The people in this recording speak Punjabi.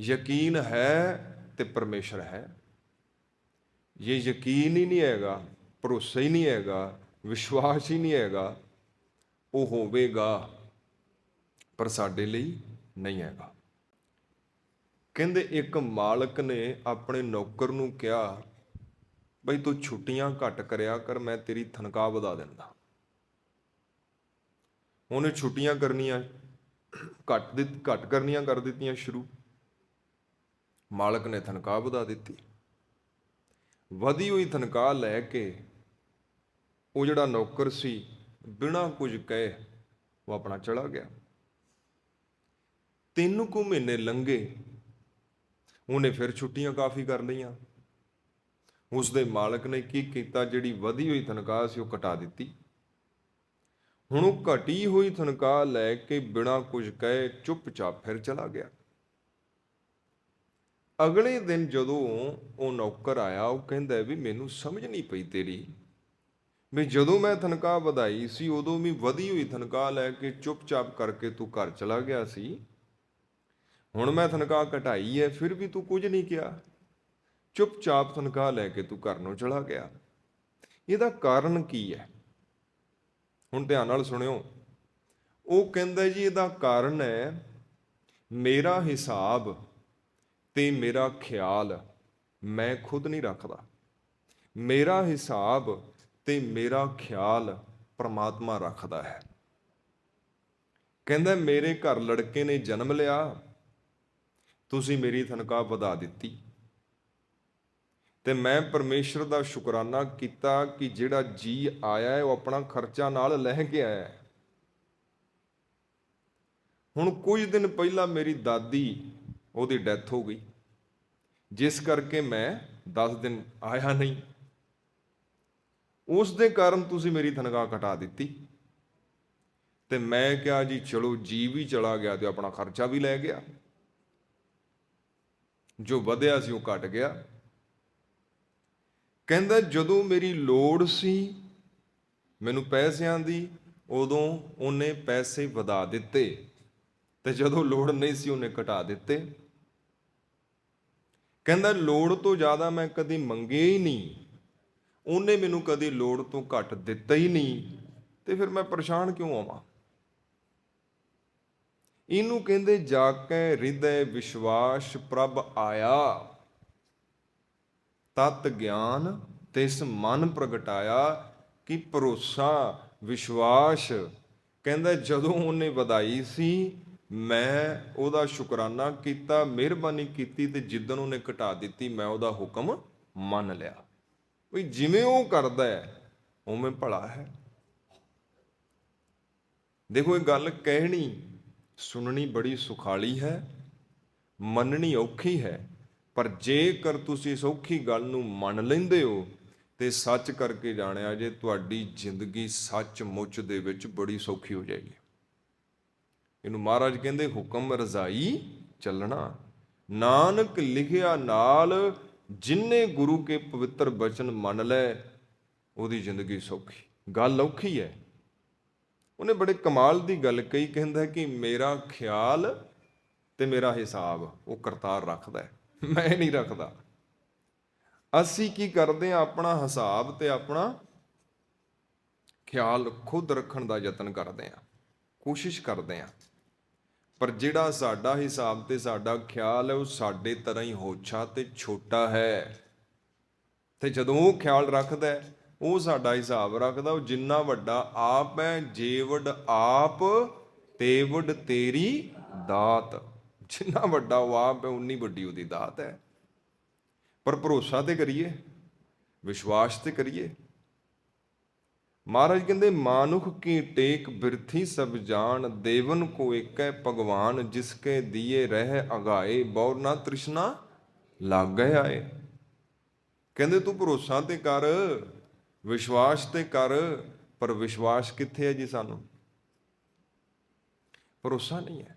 ਯਕੀਨ ਹੈ ਤੇ ਪਰਮੇਸ਼ਰ ਹੈ। ਇਹ ਯਕੀਨ ਹੀ ਨਹੀਂ ਹੈਗਾ, ਭਰੋਸਾ ਹੀ ਨਹੀਂ ਹੈਗਾ, ਵਿਸ਼ਵਾਸ ਹੀ ਨਹੀਂ ਹੈਗਾ, ਉਹ ਹੋਵੇਗਾ, ਪਰ ਸਾਡੇ ਲਈ ਨਹੀਂ ਹੈਗਾ। ਕਹਿੰਦੇ ਇੱਕ ਮਾਲਕ ਨੇ ਆਪਣੇ ਨੌਕਰ ਨੂੰ ਕਿਹਾ, ਬਈ ਤੂੰ ਛੁੱਟੀਆਂ ਘੱਟ ਕਰਿਆ ਕਰ, ਮੈਂ ਤੇਰੀ ਤਨਖਾਹ ਵਧਾ ਦਿੰਦਾ। ਉਹਨੇ ਛੁੱਟੀਆਂ ਕਰਨੀਆਂ, ਘੱਟ ਦਿੱਤ, ਘੱਟ ਕਰਨੀਆਂ ਕਰ ਦਿੱਤੀਆਂ ਸ਼ੁਰੂ। ਮਾਲਕ ਨੇ ਤਨਖਾਹ ਵਧਾ ਦਿੱਤੀ। ਵਧੀ ਹੋਈ ਤਨਖਾਹ ਲੈ ਕੇ ਉਹ ਜਿਹੜਾ ਨੌਕਰ ਸੀ, ਬਿਨਾਂ ਕੁਝ ਕਹੇ ਉਹ ਆਪਣਾ ਚਲਾ ਗਿਆ। ਤਿੰਨ ਕੁ ਮਹੀਨੇ ਲੰਘੇ, ਉਹਨੇ ਫਿਰ ਛੁੱਟੀਆਂ ਕਾਫੀ ਕਰ ਲਈਆਂ। ਉਸ ਦੇ ਮਾਲਕ ਨੇ ਕੀ ਕੀਤਾ, ਜਿਹੜੀ ਵਧੀ ਹੋਈ ਤਨਖਾਹ ਸੀ ਉਹ ਘਟਾ ਦਿੱਤੀ। ਹੁਣ ਉਹ ਘਟੀ ਹੋਈ ਤਨਖਾਹ ਲੈ ਕੇ ਬਿਨਾਂ ਕੁਝ ਕਹੇ ਚੁੱਪਚਾਪ ਫਿਰ ਚਲਾ ਗਿਆ। ਅਗਲੇ ਦਿਨ ਜਦੋਂ ਉਹ ਨੌਕਰ ਆਇਆ, ਉਹ ਕਹਿੰਦਾ ਵੀ ਮੈਨੂੰ ਸਮਝ ਨਹੀਂ ਪਈ ਤੇਰੀ। ਵੀ ਜਦੋਂ ਮੈਂ ਤਨਖਾਹ ਵਧਾਈ ਸੀ, ਉਦੋਂ ਵੀ ਵਧੀ ਹੋਈ ਤਨਖਾਹ ਲੈ ਕੇ ਚੁੱਪਚਾਪ ਕਰਕੇ ਤੂੰ ਘਰ ਚਲਾ ਗਿਆ ਸੀ। ਹੁਣ ਮੈਂ ਤਨਖਾਹ ਘਟਾਈ ਹੈ ਫਿਰ ਵੀ ਤੂੰ ਕੁਝ ਨਹੀਂ ਕਿਹਾ। ਚੁੱਪਚਾਪ ਤਨਖਾਹ ਲੈ ਕੇ ਤੂੰ ਘਰ ਨੂੰ ਚਲਾ ਗਿਆ। ਇਹਦਾ ਕਾਰਨ ਕੀ ਹੈ ਹੁਣ ਧਿਆਨ ਨਾਲ ਸੁਣਿਓ। ਉਹ ਕਹਿੰਦਾ ਜੀ, ਇਹਦਾ ਕਾਰਨ ਹੈ ਮੇਰਾ ਹਿਸਾਬ ਤੇ ਮੇਰਾ ਖਿਆਲ ਮੈਂ ਖੁਦ ਨਹੀਂ ਰੱਖਦਾ। ਮੇਰਾ ਹਿਸਾਬ ਤੇ ਮੇਰਾ ਖਿਆਲ ਪ੍ਰਮਾਤਮਾ ਰੱਖਦਾ ਹੈ। ਕਹਿੰਦਾ, ਮੇਰੇ ਘਰ ਲੜਕੇ ਨੇ ਜਨਮ ਲਿਆ। ਤੁਸੀਂ ਮੇਰੀ ਤਨਖਾਹ ਵਧਾ ਦਿੱਤੀ। ਤੇ ਮੈਂ ਪਰਮੇਸ਼ਰ ਦਾ ਸ਼ੁਕਰਾਨਾ ਕੀਤਾ ਕਿ ਜਿਹੜਾ ਜੀ ਆਇਆ ਹੈ, ਉਹ ਆਪਣਾ ਖਰਚਾ ਨਾਲ ਲੈ ਕੇ ਆਇਆ ਹੈ। ਹੁਣ ਕੁਝ ਦਿਨ ਪਹਿਲਾਂ ਮੇਰੀ ਦਾਦੀ ਉਹਦੀ ਡੈਥ ਹੋ ਗਈ। ਜਿਸ ਕਰਕੇ ਮੈਂ 10 ਦਿਨ ਆਇਆ ਨਹੀਂ। ਉਸ ਦੇ ਕਾਰਨ ਤੁਸੀਂ ਮੇਰੀ ਤਨਖਾਹ ਘਟਾ ਦਿੱਤੀ। ਤੇ ਮੈਂ ਕਿਹਾ ਜੀ, ਚਲੋ ਜੀ ਵੀ ਚਲਾ ਗਿਆ ਤੇ ਆਪਣਾ ਖਰਚਾ ਵੀ ਲੈ ਗਿਆ। ਜੋ ਵਧਿਆ ਸੀ ਉਹ ਘਟ ਗਿਆ। ਕਹਿੰਦਾ, ਜਦੋਂ ਮੇਰੀ ਲੋੜ ਸੀ, ਮੈਨੂੰ ਪੈਸਿਆਂ ਦੀ, ਉਦੋਂ ਉਹਨੇ ਪੈਸੇ ਵਧਾ ਦਿੱਤੇ। ਤੇ ਜਦੋਂ ਲੋੜ ਨਹੀਂ ਸੀ, ਉਹਨੇ ਘਟਾ ਦਿੱਤੇ। ਕਹਿੰਦਾ, ਲੋੜ ਤੋਂ ਜ਼ਿਆਦਾ ਮੈਂ ਕਦੀ ਮੰਗੇ ਹੀ ਨਹੀਂ। ਉਹਨੇ ਮੈਨੂੰ ਕਦੀ ਲੋੜ ਤੋਂ ਘੱਟ ਦਿੱਤਾ ਹੀ ਨਹੀਂ। ਤੇ ਫਿਰ ਮੈਂ ਪਰੇਸ਼ਾਨ ਕਿਉਂ ਆਵਾਂ ਇਹਨੂੰ ਕਹਿੰਦੇ ਜਾ ਕੇ ਹਿਰਦੈ ਵਿਸ਼ਵਾਸ ਪ੍ਰਭ ਆਇਆ। ਤਤ ਗਿਆਨ ਤਿਸ ਮਨ ਪ੍ਰਗਟਾਇਆ ਕਿ ਭਰੋਸਾ, ਵਿਸ਼ਵਾਸ। ਕਹਿੰਦਾ, ਜਦੋਂ ਉਹਨੇ ਵਧਾਈ ਸੀ ਮੈਂ ਉਹਦਾ ਸ਼ੁਕਰਾਨਾ ਕੀਤਾ, ਮਿਹਰਬਾਨੀ ਕੀਤੀ ਤੇ ਜਿੱਦਨ ਉਹਨੇ ਘਟਾ ਦਿੱਤੀ, ਮੈਂ ਉਹਦਾ ਹੁਕਮ ਮੰਨ ਲਿਆ। ਵੀ ਜਿਵੇਂ ਉਹ ਕਰਦਾ ਹੈ, ਉਵੇਂ ਭਲਾ ਹੈ। ਦੇਖੋ ਇਹ ਗੱਲ ਕਹਿਣੀ, ਸੁਣਨੀ ਬੜੀ ਸੁਖਾਲੀ ਹੈ, ਮੰਨਣੀ ਔਖੀ ਹੈ, ਪਰ ਜੇਕਰ ਤੁਸੀਂ ਸੌਖੀ ਗੱਲ ਨੂੰ ਮੰਨ ਲੈਂਦੇ ਹੋ ਤੇ ਸੱਚ ਕਰਕੇ ਜਾਣਿਆ ਜੇ, ਤੁਹਾਡੀ ਜ਼ਿੰਦਗੀ ਸੱਚਮੁੱਚ ਦੇ ਵਿੱਚ ਬੜੀ ਸੌਖੀ ਹੋ ਜਾਏਗੀ। ਇਹਨੂੰ ਮਹਾਰਾਜ ਕਹਿੰਦੇ ਹੁਕਮ ਰਜ਼ਾਈ ਚੱਲਣਾ। ਨਾਨਕ ਲਿਖਿਆ ਨਾਲ ਜਿਨਨੇ ਗੁਰੂ ਕੇ ਪਵਿੱਤਰ ਬਚਨ ਮੰਨ ਲੈ, ਉਹਦੀ ਜ਼ਿੰਦਗੀ ਸੌਖੀ। ਗੱਲ ਔਖੀ ਹੈ। ਉਹਨੇ ਬੜੇ ਕਮਾਲ ਦੀ ਗੱਲ ਕਹੀ, ਕਹਿੰਦਾ ਕਿ ਮੇਰਾ ਖਿਆਲ ਤੇ ਮੇਰਾ ਹਿਸਾਬ ਉਹ ਕਰਤਾਰ ਰੱਖਦਾ ਮੈਂ ਨਹੀਂ ਰੱਖਦਾ। ਅਸੀਂ ਕੀ ਕਰਦੇ ਆ ਆਪਣਾ ਹਿਸਾਬ ਤੇ ਆਪਣਾ ਖਿਆਲ ਖੁਦ ਰੱਖਣ ਦਾ ਯਤਨ ਕਰਦੇ ਆ ਕੋਸ਼ਿਸ਼ ਕਰਦੇ ਆ। ਪਰ ਜਿਹੜਾ ਸਾਡਾ ਹਿਸਾਬ ਤੇ ਸਾਡਾ ਖਿਆਲ ਹੈ, ਉਹ ਸਾਡੇ ਤਰ੍ਹਾਂ ਹੀ ਹੋਛਾ ਤੇ ਛੋਟਾ ਹੈ। ਤੇ ਜਦੋਂ ਉਹ ਖਿਆਲ ਰੱਖਦਾ ਉਹ ਸਾਡਾ ਹਿਸਾਬ ਰੱਖਦਾ, ਉਹ ਜਿੰਨਾ ਵੱਡਾ ਆਪ ਹੈ ਜੇਵਡ ਆਪ ਤੇਵਡ ਤੇਰੀ ਦਾਤ। ਜਿੰਨਾ ਵੱਡਾ ਉਹ ਆਪ ਹੈ, ਉਨੀ ਵੱਡੀ ਉਹਦੀ ਦਾਤ ਹੈ। ਪਰ ਭਰੋਸਾ ਤੇ ਕਰੀਏ, ਵਿਸ਼ਵਾਸ ਤੇ ਕਰੀਏ ਮਹਾਰਾਜ ਕਹਿੰਦੇ, ਮਾਨੁਖ ਕੀ ਟੇਕ ਬਿਰਥੀ ਸਭ ਜਾਣ, ਦੇਵਨ ਕੋ ਏਕੈ ਭਗਵਾਨ ਜਿਸ ਕੇ ਦੀਏ ਰਹਿ ਅਗਾਏ, ਬੌਰ ਨਾ ਤ੍ਰਿਸ਼ਨਾ ਲੱਗ ਗਏ ਆਏ। ਕਹਿੰਦੇ, ਤੂੰ ਭਰੋਸਾ ਤੇ ਕਰ, ਵਿਸ਼ਵਾਸ ਤੇ ਕਰ, ਪਰ ਵਿਸ਼ਵਾਸ ਕਿੱਥੇ ਹੈ ਜੀ ਸਾਨੂੰ? ਭਰੋਸਾ ਨਹੀਂ ਹੈ।